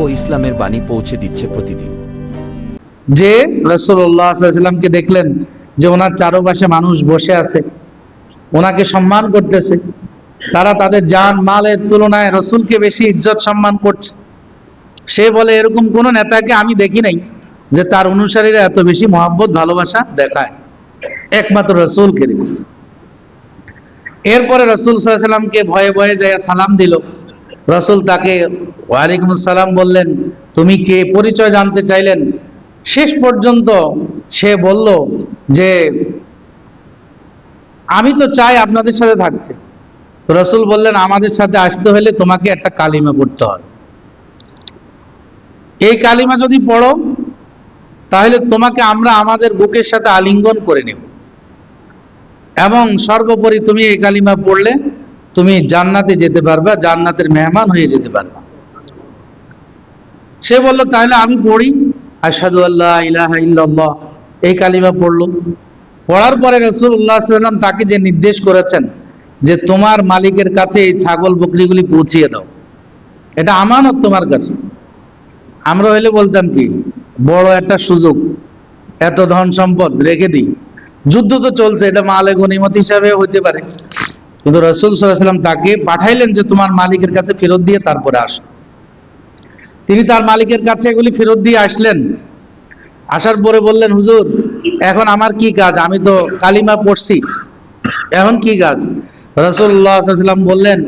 ও ইসলামের বাণী পৌঁছে দিচ্ছে প্রতিদিন। যে রসুল্লাহামকে দেখলেন যে ওনার চারপাশে মানুষ বসে আছে, ওনাকে সম্মান করতেছে, তারা তাদের জান, মালের তুলনায় রসুলকে বেশি ইজ্জত সম্মান করছে। সে বলে, এরকম কোন নেতাকে আমি দেখি নাই যে তার অনুসারীরা এত বেশি মহাব্বত, ভালোবাসা দেখায়। একমাত্র রসুলকে দেখছি। এরপরে রসুল সাল্লামকে ভয়ে ভয়ে যায় সালাম দিল। রসুল তাকে ওয়ালাইকুম সালাম বললেন, তুমি কে? পরিচয় জানতে চাইলেন। শেষ পর্যন্ত সে বলল যে, আমি তো চাই আপনাদের সাথে থাকতে। রসুল বললেন, আমাদের সাথে আসতে হলে তোমাকে একটা কালিমা পড়তে হবে। এই কালিমা যদি পড়ো, তাহলে তোমাকে আমরা আমাদের বুকের সাথে আলিঙ্গন করে নেব। এবং সর্বোপরি তুমি এই কালিমা পড়লে তুমি জান্নাতে যেতে পারবা, জান্নাতের মেহমান হয়ে যেতে পারবা। সে বলল, তাহলে আমি পড়ি। আসাদু আল্লাহ ইলাহা ইল্লাল্লাহ, এই কালিমা পড়ল। পড়ার পরে রসুল্লাহ সাল্লাম তাকে যে নির্দেশ করেছেন যে তোমার মালিকের কাছে এই ছাগল বকরিগুলি পৌঁছিয়ে দাও, এটা আমানত তোমার কাছে। আমরা হইলে বলতাম কি, বড় একটা সুযোগ, এত ধন সম্পদ রেখে দিই। যুদ্ধ তো চলছে, এটা মালে গনিমত হিসাবে হইতে পারে। কিন্তু রসুল সাল্লাম তাকে পাঠাইলেন যে তোমার মালিকের কাছে ফেরত দিয়ে তারপরে আস। তিনি তার মালিকের কাছে এগুলি ফেরত দিয়ে আসলেন। আসার পরে বললেন, হুজুর, এখন আমার কি কাজ? আমি তো কালিমা পড়ছি। এখন কি কাজ? রসুল্লাহাম বললেন,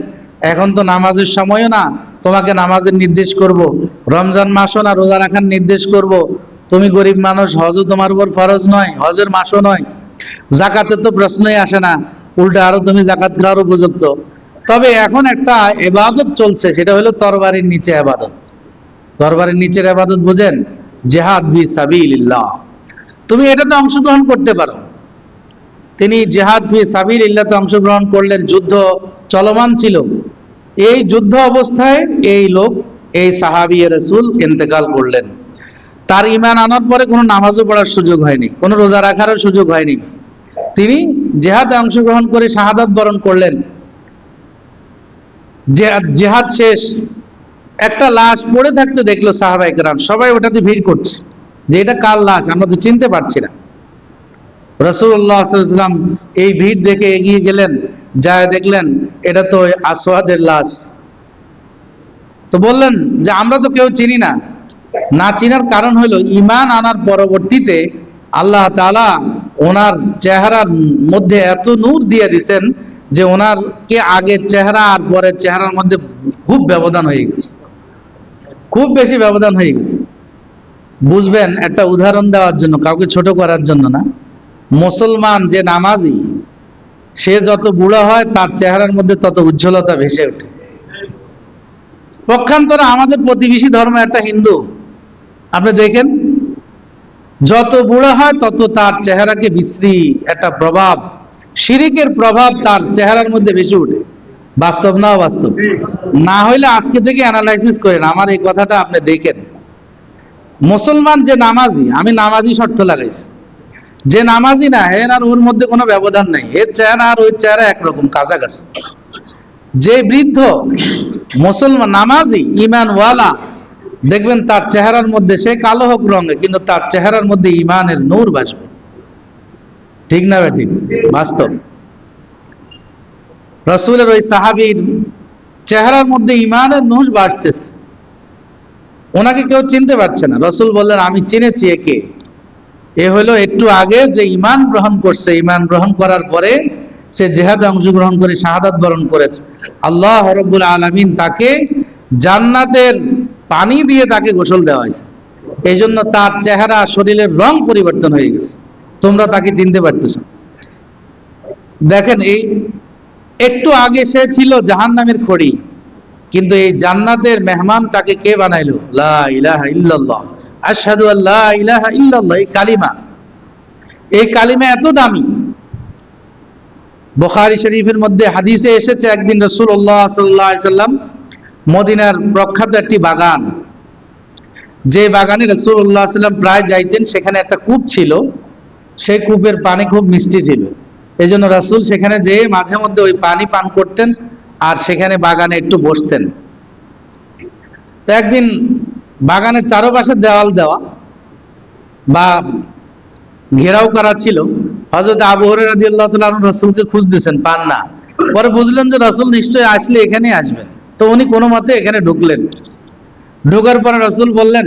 এখন তো নামাজের সময়ও না, তোমাকে নামাজের নির্দেশ করব। রমজান মাসও না, রোজা রাখার নির্দেশ করব। তুমি গরিব মানুষ, হজও তোমার উপর ফরজ নয়, হজের মাসও নয়। জাকাতের তো প্রশ্নই আসে না। উল্টা আরও তুমি জাকাত খাওয়ার উপযুক্ত। তবে এখন একটা এবাদত চলছে, সেটা হলো তরবারির নিচে আবাদত তরবারির নিচের আবাদত বুঝেন, জেহাদ বি সাবিল্লাহ তুমি এটাতে অংশগ্রহণ করতে পারো। তিনি জেহাদ ফি সাবিল ইল্লাতে অংশগ্রহণ করলেন, যুদ্ধ চলমান ছিল। এই যুদ্ধ অবস্থায় এই লোক, এই সাহাবি রসুল ইন্তেকাল করলেন। তার ইমান আনার পরে কোনো নামাজও পড়ার সুযোগ হয়নি, কোনো রোজা রাখারও সুযোগ হয়নি। তিনি জেহাদে অংশগ্রহণ করে শাহাদাত বরণ করলেন। জেহাদ শেষ। একটা লাশ পড়ে থাকতে দেখল সাহাবাই কেরাম সবাই ওটাতে ভিড় করছে যে এটা কার লাশ? আমরা তো চিনতে পারছি না। রসুল্লাহাম এই ভিড় দেখে এগিয়ে গেলেন যা দেখলেন, এটা তো ওই লাশ। তো বললেন যে, আমরা তো কেউ চিনি না। না চিনার কারণ হলো ইমান আনার পরবর্তীতে আল্লাহ তালা ওনার চেহারার মধ্যে এত নূর দিয়ে দিছেন যে ওনার কে আগের চেহারা আর পরের চেহারার মধ্যে খুব ব্যবধান হয়ে গেছে। খুব বেশি ব্যবধান হয়ে গেছে। বুঝবেন, একটা উদাহরণ দেওয়ার জন্য, কাউকে ছোট করার জন্য না। মুসলমান যে নামাজি, সে যত বুড়ো হয়, তার চেহারার মধ্যে তত উজ্জ্বলতা ভেসে ওঠে। পক্ষান্তরে আমাদের প্রতিবেশী ধর্ম একটা হিন্দু। আপনি দেখেন যত বুড়ো হয় তত তার চেহারাকে বিশ্রী একটা প্রভাব। শিরিকের প্রভাব তার চেহারার মধ্যে বেশি ওঠে বাস্তব না বাস্তব না হইলে আজকে থেকে অ্যানালাইসিস করেন, আমার এই কথাটা আপনি দেখেন। মুসলমান যে নামাজি, আমি নামাজি শর্ত লাগাইছি। যে নামাজি না, হেন আর ওর মধ্যে কোনো ব্যবধান নাই। এর চেহারা আর ওই চেহারা একরকম, কাছাকাছি। যে বৃদ্ধ মুসলমান, নামাজি, ইমানওয়ালা দেখবেন তার চেহারার মধ্যে সে কালো হোক রঙে, কিন্তু তার চেহারার মধ্যে ইমানের নূর বাসবে ঠিক না ঠিক বাস্তব। রসুলের ওই সাহাবির চেহারার মধ্যে ইমানের নূর বাসতেছে ওনাকে কেউ চিনতে পারছে না। রসুল বললেন, আমি চিনেছি একে। এ হলো একটু আগে যে ইমান গ্রহণ করছে। ইমান গ্রহণ করার পরে সে জেহাদে অংশগ্রহণ করে, শাহাদাত বরণ করেছে। আল্লাহ রব্বুল আলমিন তাকে জান্নাতের পানি দিয়ে তাকে গোসল দেওয়া হয়েছে। এই জন্য তার চেহারা, শরীরের রং পরিবর্তন হয়ে গেছে। তোমরা তাকে চিনতে পারতেছ দেখেন, এই একটু আগে সে ছিল জাহান নামের খড়ি, কিন্তু এই জান্নাতের মেহমান তাকে কে বানাইলো? এই কালিমা। এই কালিমা এত দামি। বুখারী শরীফের মধ্যে হাদিসে এসেছে, একদিন রাসূলুল্লাহ সাল্লাল্লাহু আলাইহি সাল্লাম মদিনার প্রখ্যাত একটি বাগান। যে বাগানে রাসূলুল্লাহ সাল্লাম প্রায় যাইতেন, সেখানে একটা কূপ ছিল। সেই কূপের পানি খুব মিষ্টি ছিল। এই জন্য রাসুল সেখানে যেয়ে মাঝে মধ্যে ওই পানি পান করতেন আর সেখানে বাগানে একটু বসতেন। তো একদিন বাগানের চারপাশে দেওয়াল দেওয়া বা ঘেরাও করা ছিল। হজরত আবু হরাদি আল্লাহ রসুলকে খুঁজতেছেন, পান না। পরে বুঝলেন যে রসুল নিশ্চয়ই আসলে এখানে আসবেন। তো উনি কোনো মতে এখানে ঢুকলেন। ঢোকার পরে রসুল বললেন,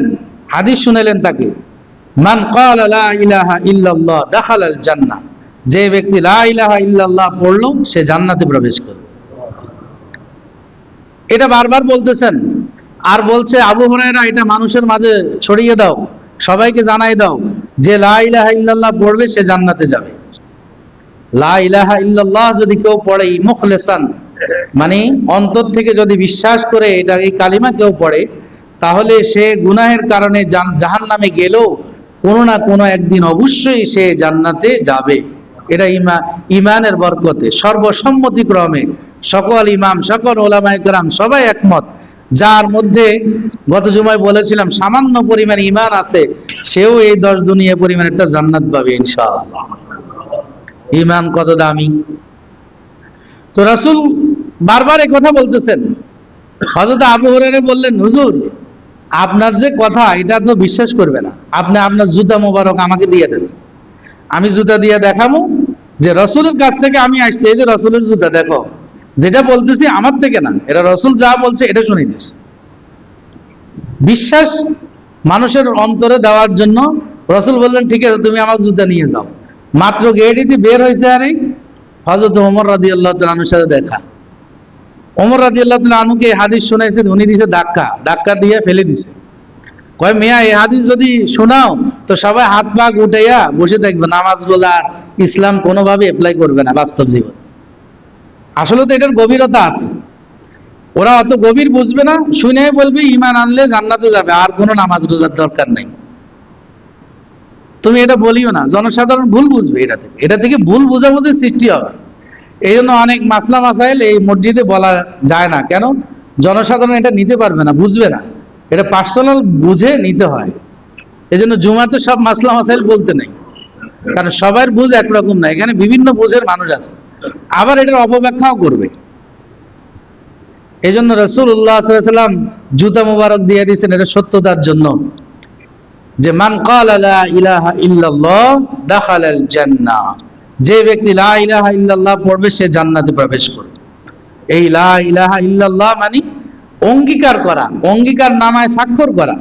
হাদিস শুনেলেন তাকে, মান ইলাহা জান্নাহ যে ব্যক্তি ইলাহা ইল্লাল্লাহ পড়ল, সে জান্নাতে প্রবেশ করবে এটা বারবার বলতেছেন। আর বলছে, আবু হুরায়রা, এটা মানুষের মাঝে ছড়িয়ে দাও, সবাইকে জানাই দাও, যে লা ইলাহা ইল্লাল্লাহ পড়বে, সে জান্নাতে যাবে। লা ইলাহা ইল্লাল্লাহ যদি কেউ পড়ে, মুখলেসান মানে অন্তর থেকে যদি বিশ্বাস করে এটা এই কালিমা কেউ পড়ে, তাহলে সে গুনাহের কারণে জাহান নামে গেলেও কোনো না কোনো একদিন অবশ্যই সে জান্নাতে যাবে। এটা ইমা ইমানের বরকতে। সর্বসম্মতিক্রমে সকল ইমাম, সকল ওলামায়ে কেরাম সবাই একমত। যার মধ্যে গত জুমায় বলেছিলাম, সামান্য পরিমাণ ইমান আছে, সেও এই দশ দুনিয়া পরিমাণ একটা জান্নাত পাবে ইনশাআল্লাহ। ইমান কত দামি? তো রাসূল বারবার এই কথা বলতেছেন। হযরত আবু হুরায়রা বললেন, হুজুর, আপনার যে কথা, এটা তো বিশ্বাস করবে না। আপনি আপনার জুতা মোবারক আমাকে দিয়ে দেন। আমি জুতা দিয়ে দেখাবো যে রসুলের কাছ থেকে আমি আসছি। এই যে রসুলের জুতা, দেখো, যেটা বলতেছি আমার থেকে না। এটা রসুল যা বলছে, এটা শুনে দিস বিশ্বাস মানুষের অন্তরে দেওয়ার জন্য রসুল বললেন, ঠিক আছে, তুমি আমার জুতা নিয়ে যাও। মাত্র গেড়িতে বের হয়েছে আরে হজরত ওমর রাদি আল্লাহ সাথে দেখা। ওমর রাজি আল্লাহ আনুকে এই হাদিস শোনাইছে উনি দিছে ধাক্কা। ধাক্কা দিয়ে ফেলে দিছে। কয়, মেয়া, এই হাদিস যদি শোনাও, তো সবাই হাত পা উঠাইয়া বসে থাকবে। নামাজ আর ইসলাম কোনোভাবে অ্যাপ্লাই করবে না বাস্তব জীবন। আসলে তো এটার গভীরতা আছে। ওরা অত গভীর বুঝবে না, শুনে বলবে ইমান আনলে জান্নাতে যাবে, আর কোনো নামাজ রোজার দরকার নেই। তুমি এটা বলিও না, জনসাধারণ ভুল বুঝবে এটা থেকে। এটা থেকে ভুল বোঝাবুঝি সৃষ্টি হবে। এই জন্য অনেক মাসলা মাসাইল এই মসজিদে বলা যায় না। কেন? জনসাধারণ এটা নিতে পারবে না, বুঝবে না। এটা পার্সোনাল বুঝে নিতে হয়। এই জন্য জুমাতে সব মাসলা মাসাইল বলতে নেই। কারণ সবার বুঝ একরকম না, এখানে বিভিন্ন বুঝের মানুষ আছে। আবার এটার অপব্যাখ্যাও করবে। এই জন্য রসুল উল্লাহ সাল্লাম জুতা মুবারক দিয়ে দিয়েছেন, এটা সত্যতার জন্য। যে মান কাল আলা ইলাহা ইল্লাল্লাহ দাখালাল জান্নাহ। যে ব্যক্তি লা ইলাহা ইল্লাল্লাহ পড়বে, সে জান্নাতে প্রবেশ করবে। এই লা ইলাহা ইল্লাল্লাহ মানে অঙ্গীকার করা, অঙ্গীকার নামায় স্বাক্ষর করা।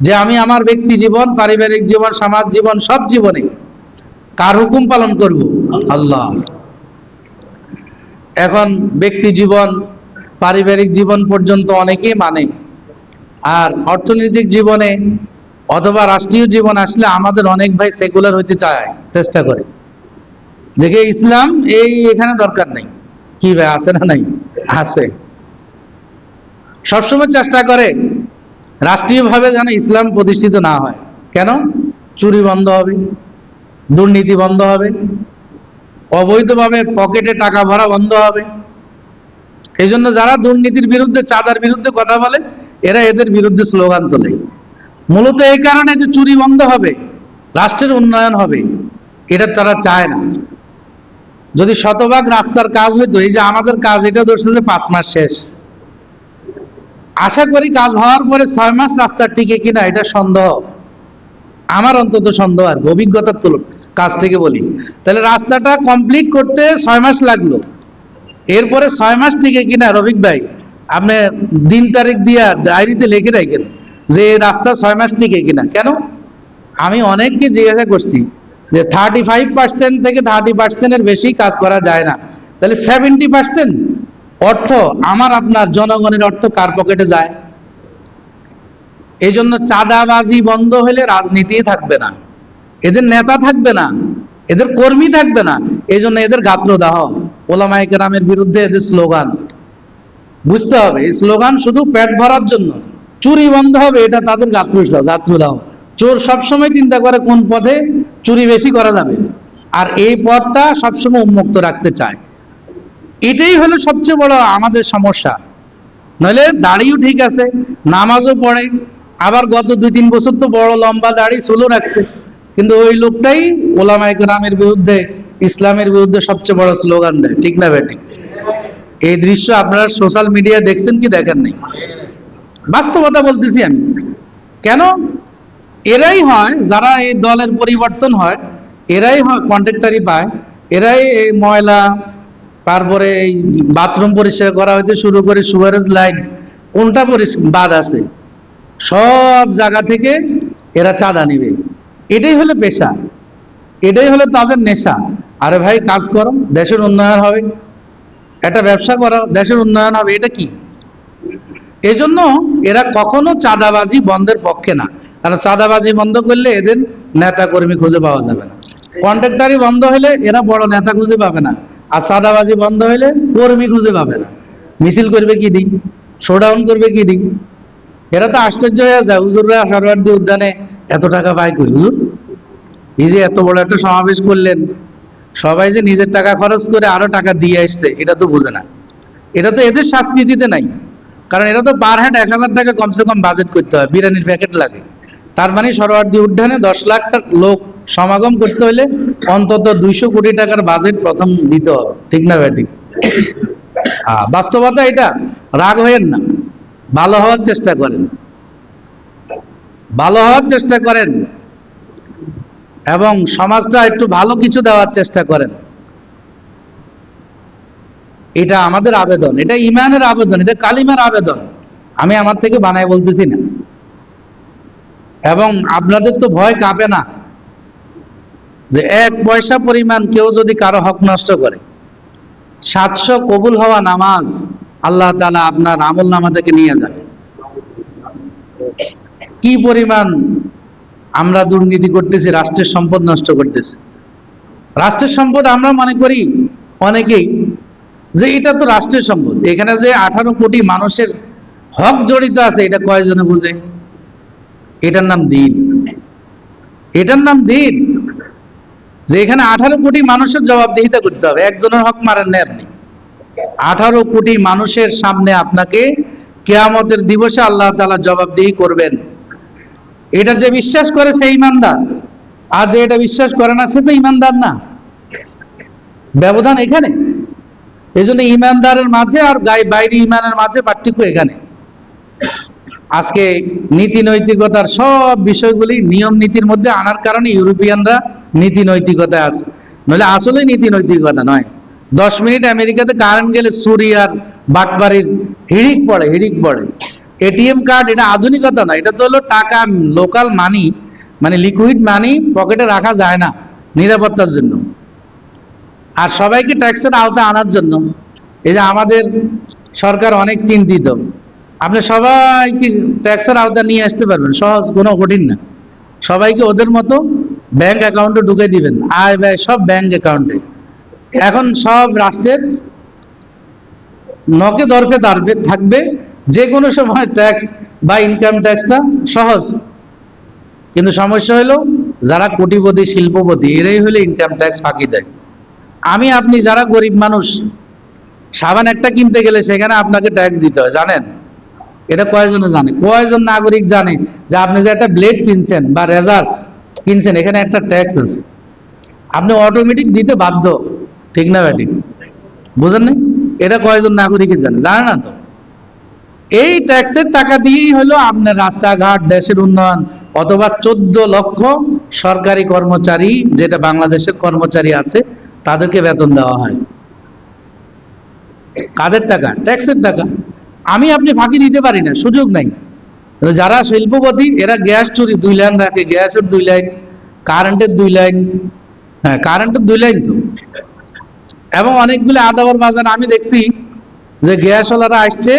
যে আমি আমার ব্যক্তি জীবন, পারিবারিক জীবন, সমাজ জীবন, সব জীবনে কার হুকুম পালন করব? আল্লাহ। এখন ব্যক্তি জীবন, পারিবারিক জীবন পর্যন্ত অনেকেই মানে। আর অর্থনৈতিক জীবনে অথবা রাষ্ট্রীয় জীবন আসলে আমাদের অনেক ভাই সেকুলার হইতে চায়, চেষ্টা করে। দেখে ইসলাম, এই এখানে দরকার নেই। কি ভাই, আছে না নাই? আছে। সবসময় চেষ্টা করে, রাষ্ট্রীয়ভাবে যেন ইসলাম প্রতিষ্ঠিত না হয়। কেন? চুরি বন্ধ হবে, দুর্নীতি বন্ধ হবে, অবৈধভাবে পকেটে টাকা ভরা বন্ধ হবে। এই জন্য যারা দুর্নীতির বিরুদ্ধে, চাঁদার বিরুদ্ধে কথা বলে, এরা এদের বিরুদ্ধে স্লোগান তোলে। মূলত এই কারণে যে চুরি বন্ধ হবে, রাষ্ট্রের উন্নয়ন হবে, এটা তারা চায় না। যদি শতভাগ রাস্তার কাজ হইতো, এই যে আমাদের কাজ, এটা ধরছে যে পাঁচ মাস শেষ। আশা করি কাজ হওয়ার পরে ছয় মাস রাস্তা টিকে কিনা, এটা সন্দেহ। আমার অন্তত সন্দেহ আর অভিজ্ঞতার তুল কাজ থেকে বলি। তাহলে রাস্তাটা কমপ্লিট করতে ছয় মাস লাগল। এরপরে ছয় মাস টিকে কিনা রবিক ভাই, আপনি দিন তারিখ দিয়া ডায়েরিতে লিখে রাখেন যে রাস্তা ছয় মাস টিকে কিনা। কেন? আমি অনেককে জিজ্ঞাসা করছি যে থার্টি ফাইভ পার্সেন্ট থেকে থার্টি পার্সেন্টের বেশি কাজ করা যায় না। তাহলে সেভেন্টি পার্সেন্ট অর্থ আমার আপনার জনগণের অর্থ কার পকেটে যায়? এই জন্য চাঁদাবাজি বন্ধ হলে রাজনীতি থাকবে না। এদের নেতা থাকবে না, এদের কর্মী থাকবে না এই জন্য এদের গাত্রদাহ। ওলামাই কেরামের বিরুদ্ধে এদের স্লোগান। বুঝতে হবে, এই স্লোগান শুধু পেট ভরার জন্য। চুরি বন্ধ হবে, এটা তাদের গাত্র গাত্রদাহ। চোর সবসময় চিন্তা করে কোন পথে চুরি বেশি করা যাবে। আর এই পথটা সবসময় উন্মুক্ত রাখতে চায়। এটাই হলো সবচেয়ে বড় আমাদের সমস্যা। নইলে দাড়িও ঠিক আছে, নামাজও পড়ে, আবার গত দুই তিন বছর তো বড় লম্বা দাড়ি চুলো রাখছে। কিন্তু ওই লোকটাই ওলামাই গ্রামের বিরুদ্ধে, ইসলামের বিরুদ্ধে সবচেয়ে বড় স্লোগান দেয়। ঠিক না বেটি এই দৃশ্য আপনারা সোশ্যাল মিডিয়া দেখছেন কি দেখেন নাই? বাস্তবতা বলতেছি আমি। কেন? এরাই হয় যারা এই দলের পরিবর্তন হয়, এরাই হয় কন্ট্রাক্টারি পায়, এরাই এই ময়লা, তারপরে এই বাথরুম পরিষ্কার করা হইতে শুরু করে সুয়ারেজ লাইন কোনটা বাদ আছে। সব জায়গা থেকে এরা চাঁদা নেবে। এটাই হলো পেশা। এটাই হলো তাদের নেশা। আরে ভাই, কাজ করো, দেশের উন্নয়ন হবে। একটা ব্যবসা করো, দেশের উন্নয়ন হবে, এটা কি? এজন্য এরা কখনো চাঁদাবাজি বন্ধের পক্ষে না। কারণ চাঁদাবাজি বন্ধ করলে এদের নেতা কর্মী খুঁজে পাওয়া যাবে না। কন্ট্রাক্টারি বন্ধ হলে এরা বড় নেতা খুঁজে পাবে না। আর চাঁদাবাজি বন্ধ হলে কর্মী খুঁজে পাবে না। মিছিল করবে কি দিক? শোডাউন করবে কি দিক? এরা তো আশ্চর্য হয়ে যায়। হুজুররা সরওয়ার্দী উদ্যানে এত টাকা পায় কই হুজুর, এই যে এত বড় একটা সমাবেশ করলেন, সবাই যে নিজের টাকা খরচ করে আরও টাকা দিয়ে আসছে, এটা তো বোঝে না। এটা তো এদের সংস্কৃতিতে নাই। কারণ এটা তো পার হেড এক হাজার টাকা কমসে কম বাজেট করতে হয়, বিরিয়ানির প্যাকেট লাগে। তার মানে সরোয়ার্দী উদ্যানে দশ লাখ লোক সমাগম করতে হলে অন্তত দুইশো কোটি টাকার বাজেট প্রথম দিতে হবে, ঠিক না ব্যাটি বাস্তবতা এটা, রাগ হয়েন না, ভালো হওয়ার চেষ্টা করেন। ভালো হওয়ার চেষ্টা করেন এবং সমাজটা একটু ভালো কিছু দেওয়ার চেষ্টা করেন। এটা আমাদের আবেদন, এটা ইমানের আবেদন, এটা কালিমার আবেদন। আমি আমার থেকে বানায় বলতেছি না। এবং আপনাদের তো ভয় কাঁপে না যে এক পয়সা পরিমাণ কেউ যদি কারও হক নষ্ট করে। সাতশো কবুল হওয়া নামাজ আল্লাহ তালা আপনার আমল নামা থেকে নিয়ে যাবে কি পরিমাণ আমরা দুর্নীতি করতেছি, রাষ্ট্রের সম্পদ নষ্ট করতেছি। রাষ্ট্রের সম্পদ আমরা মনে করি অনেকেই যে এটা তো রাষ্ট্রের সম্পদ। এখানে যে আঠারো কোটি মানুষের হক জড়িত আছে, এটা কয়জনে বুঝে? এটার নাম দিন। এটার নাম দিন। যে এখানে আঠারো কোটি মানুষের জবাবদিহিতা করতে হবে, একজনের হক মারেন না আপনি। আঠারো কোটি মানুষের সামনে আপনাকে কেয়ামতের দিবসে আল্লাহ তালা জবাবদিহি করবেন। এটা যে বিশ্বাস করে সে ইমানদার। আর যে এটা বিশ্বাস করে না, সে তো ইমানদার না। ব্যবধান এখানে। এই জন্য ইমানদারের মাঝে আর গায়ে বাইরে ইমানের মাঝে পার্থক্য এখানে। আজকে নীতি নৈতিকতার সব বিষয়গুলি নিয়ম নীতির মধ্যে আনার কারণে ইউরোপিয়ানরা নীতি নৈতিকতা আছে। নইলে আসলে নীতি নৈতিকতা নয়। দশ মিনিট আমেরিকাতে কারেন্ট গেলে সুরি আর বাটবাড়ির হিড়িক পড়ে হিড়িক পড়ে। এটিএম কার্ড, এটা আধুনিকতা না এটা তো হলো টাকা, লোকাল মানি মানে লিকুইড মানি পকেটে রাখা যায় না নিরাপত্তার জন্য। আর সবাইকে ট্যাক্সের আওতা আনার জন্য এই যে আমাদের সরকার অনেক চিন্তিত। আপনি সবাইকে ট্যাক্সের আওতা নিয়ে আসতে পারবেন, সহজ, কোনো কঠিন না। সবাইকে ওদের মতো ব্যাংক অ্যাকাউন্টে ঢুকে দিবেন, আয় ব্যয় সব ব্যাংক অ্যাকাউন্টে এখন সব রাষ্ট্রের নকে দরফে দাঁড়বে থাকবে, যে কোনো সময় ট্যাক্স বা ইনকাম ট্যাক্সটা সহজ। কিন্তু সমস্যা হলো, যারা কোটিপতি, শিল্পপতি, এরাই হলে ইনকাম ট্যাক্স ফাঁকি দেয়। আমি আপনি যারা গরিব মানুষ, সাবান একটা কিনতে গেলে সেখানে আপনাকে ট্যাক্স দিতে হয়, জানেন? এটা কয়জনে জানে? কয়জন নাগরিক জানে যে আপনি যে একটা ব্লেড কিনছেন বা রেজার কিনছেন, এখানে একটা ট্যাক্স আছে। আপনি অটোমেটিক দিতে বাধ্য, ঠিক না ব্যাটি? বুঝেন না এটা কয়জন নাগরিক জানে? জানে না তো? এই ট্যাক্সের টাকা দিয়েই হলো আপনার রাস্তাঘাট, দেশের উন্নয়ন, অথবা চোদ্দ লক্ষ সরকারি কর্মচারী, যেটা বাংলাদেশের কর্মচারী আছে তাদেরকে বেতন দেওয়া হয়। কাদের টাকা? ট্যাক্সের টাকা। আমি আপনি ফাঁকি দিতে পারি না, সুযোগ নাই। যারা শিল্পপতি, এরা গ্যাস চুরি, দুই লাইন রাখে, গ্যাসের দুই লাইন, কারেন্টের দুই লাইন। হ্যাঁ কারেন্টের দুই লাইন তো। এবং অনেকগুলি আদাবর বাজার আমি দেখছি যে গ্যাসওয়ালারা আসছে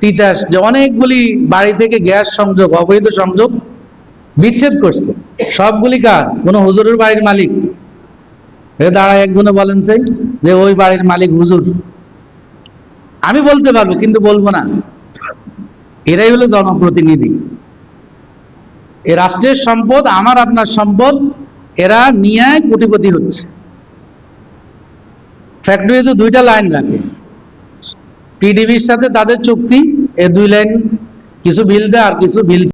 তিতাস যে অনেকগুলি বাড়ি থেকে গ্যাস সংযোগ, অবৈধ সংযোগ বিচ্ছেদ করছে। সবগুলি কার? কোন হুজুরের বাড়ির মালিক। এ দাঁড়ায় একজনে বলেন সেই, যে ওই বাড়ির মালিক হুজুর। আমি বলতে পারব, কিন্তু বলব না। এরাই হলো জনপ্রতিনিধি। এ রাষ্ট্রের সম্পদ, আমার আপনার সম্পদ, এরা নিয়ে কোটিপতি হচ্ছে। ফ্যাক্টরিতে দুইটা লাইন রাখে। পিডিবির সাথে তাদের চুক্তি, এ দুই লাইন কিছু বিল দেয় আর কিছু বিল